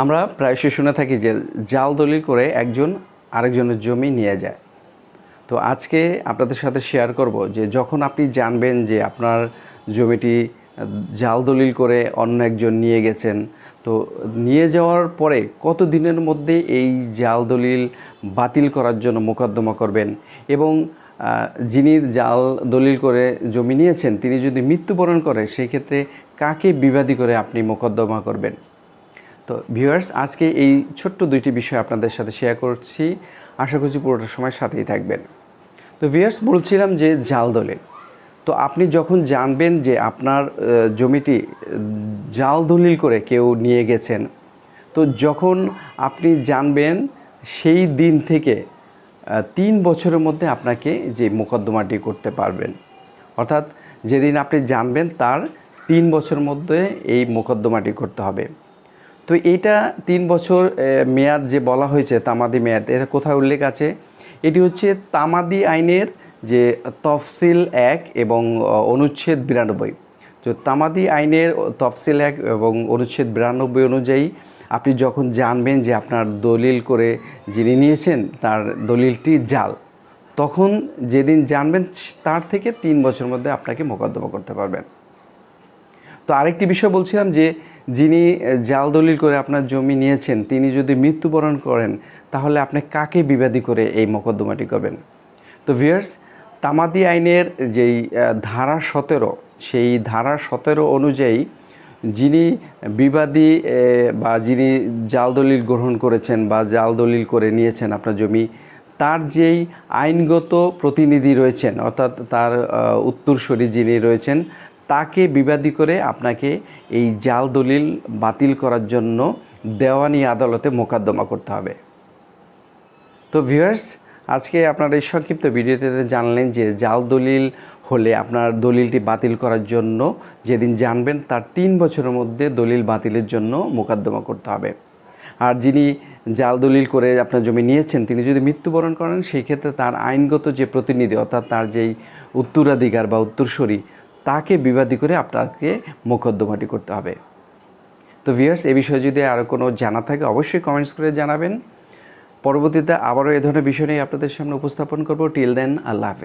আমরা প্রায়শই শুনে থাকি যে জাল দলিল করে একজন আরেকজনের জমি নিয়ে যায়। তো আজকে আপনাদের সাথে শেয়ার করব যে যখন আপনি জানবেন যে আপনার জমিটি জাল দলিল করে অন্য একজন নিয়ে গেছেন, তো নিয়ে যাওয়ার পরে কত দিনের মধ্যে এই জাল দলিল বাতিল করার জন্য মোকদ্দমা করবেন এবং যিনি জাল দলিল করে জমি নিয়েছেন, তিনি যদি মৃত্যুবরণ করে, সেই ক্ষেত্রে কাকে বিবাদী করে আপনি মোকদ্দমা করবেন? তো ভিউয়ার্স, আজকে এই ছোট্ট দুইটি বিষয় আপনাদের সাথে শেয়ার করছি। আশা করছি পুরোটা সময় সাথেই থাকবেন। তো ভিউয়ার্স, বলছিলাম যে জাল দলিল। তো আপনি যখন জানবেন যে আপনার জমিটি জাল দলিল করে কেউ নিয়ে গেছেন, তো যখন আপনি জানবেন সেই দিন থেকে তিন বছরের মধ্যে আপনাকে যে মোকদ্দমাটি করতে পারবেন। অর্থাৎ যেদিন আপনি জানবেন তার তিন বছরের মধ্যে এই মোকদ্দমাটি করতে হবে। তো এইটা তিন বছর মেয়াদ যে বলা হয়েছে, তামাদি মেয়াদ, এটা কোথায় উল্লেখ আছে? এটি হচ্ছে তামাদি আইনের যে তফসিল এক এবং অনুচ্ছেদ বিরানব্বই। তো তামাদি আইনের তফসিল এক এবং অনুচ্ছেদ বিরানব্বই অনুযায়ী আপনি যখন জানবেন যে আপনার দলিল করে যিনি নিয়েছেন, তার দলিলটি জাল, তখন যেদিন জানবেন, তার থেকে তিন বছরের মধ্যে আপনাকে মোকদ্দমা করতে পারবেন। তো আরেকটি বিষয় বলছিলাম যে যিনি জাল দলিল করে আপনার জমি নিয়েছেন, তিনি যদি মৃত্যুবরণ করেন, তাহলে আপনি কাকে বিবাদী করে এই মোকদ্দমাটি করবেন? তো ভিয়ার্স তামাদি আইনের যেই ধারা সতেরো, সেই ধারা সতেরো অনুযায়ী যিনি বিবাদী বা যিনি জাল দলিল গ্রহণ করেছেন বা জাল দলিল করে নিয়েছেন আপনার জমি, তার যেই আইনগত প্রতিনিধি রয়েছেন, অর্থাৎ তার উত্তরসূরি যিনি রয়েছেন তাকে বিবাদী করে আপনাকে এই জাল দলিল বাতিল করার জন্য দেওয়ানি আদালতে মোকদ্দমা করতে হবে। তো ভিউয়ার্স, আজকে আপনার এই সংক্ষিপ্ত ভিডিওতে জানলেন যে জাল দলিল হলে আপনার দলিলটি বাতিল করার জন্য যেদিন জানবেন তার তিন বছরের মধ্যে দলিল বাতিলের জন্য মোকদ্দমা করতে হবে। আর যিনি জাল দলিল করে আপনার জমি নিয়েছেন, তিনি যদি মৃত্যুবরণ করেন, সেই ক্ষেত্রে তার আইনগত যে প্রতিনিধি, অর্থাৎ তার যেই উত্তরাধিকার বা উত্তরসূরি তাকে বিবাদী করে আপনাকে মোকদ্দমাটি করতে হবে। তো ভিয়ার্স এ বিষয়ে যদি আরও কোনো জানা থাকে, অবশ্যই কমেন্টস করে জানাবেন। পরবর্তীতে আবারও এ ধরনের বিষয় নিয়ে আপনাদের সামনে উপস্থাপন করব। টিল দেন আল্লাহ হাফেজ।